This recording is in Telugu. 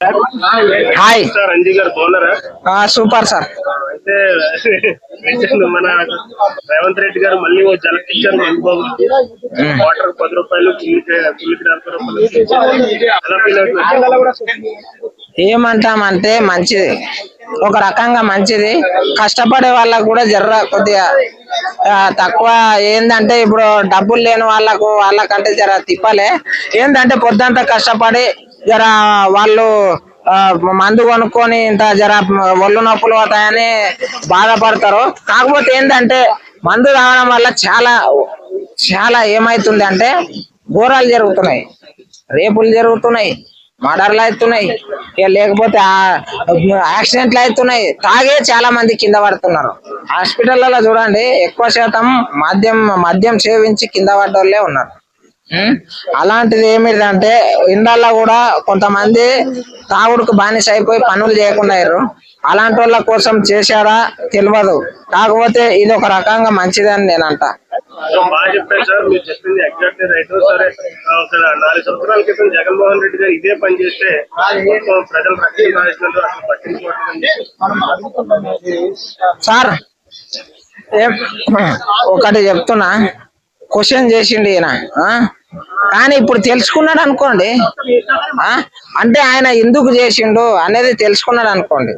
హాయ్ సార్ అంజీ గారు బాగున్నారా? ఆ, సూపర్ సార్. అయితే మన రేవంత్ రెడ్డి గారు మళ్ళీ ఓ జల టీచర్ మధుబాబు వాటర్ పది రూపాయలు కూలికి నలభై రూపాయలు ఏమంటామంటే మంచిది. ఒక రకంగా మంచిది. కష్టపడే వాళ్ళకు కూడా జర్ర కొద్దిగా తక్కువ. ఏందంటే ఇప్పుడు డబ్బులు లేని వాళ్ళకు వాళ్ళకంటే జర తిప్పలే. ఏందంటే పొద్దంతా కష్టపడి జర వాళ్ళు ఆ, మందు కొనుక్కొని ఇంత జర ఒళ్ళు నొప్పులు అవుతాయని బాధపడతారు. కాకపోతే ఏంటంటే మందు తాగడం వల్ల చాలా చాలా ఏమైతుంది అంటే ఘోరాలు జరుగుతున్నాయి. రేపులు జరుగుతున్నాయి మర్డర్లు అవుతున్నాయి. ఇక లేకపోతే యాక్సిడెంట్లు అవుతున్నాయి. తాగే చాలా మంది కింద పడుతున్నారు. హాస్పిటల్లో చూడండి ఎక్కువ శాతం మద్యం మద్యం సేవించి కింద పడ్డోళ్ళే ఉన్నారు. అలాంటిది ఏమిటంటే ఇండల్లో కూడా కొంతమంది తాగుడుకు బానిస అయిపోయి పనులు చేయకుండా అయ్యారు. అలాంటి వాళ్ళ కోసం చేశారా తెలియదు కాకపోతే ఇది ఒక రకంగా మంచిదని నేను అంటా సో బాగా చెప్పారు సార్ మీరు చెప్పింది ఎగ్జాక్ట్ రైట్ సరే ఆ, ఒక నాలుగు సంవత్సరాల క్రితం జగన్మోహన్ రెడ్డి గారు ఇదే పని చేస్తే మొత్తం ప్రజలు రక్షణ రాసినట్టు అసలు పట్టించుకోవట్లేదు సార్ ఏం ఒకటి చెప్తున్నా. క్వశ్చన్ చేసిండు ఈయన? కానీ ఇప్పుడు తెలుసుకున్నాడు అనుకోండి ఆ? అంటే ఆయన ఎందుకు చేసిండు అనేది తెలుసుకున్నాడు అనుకోండి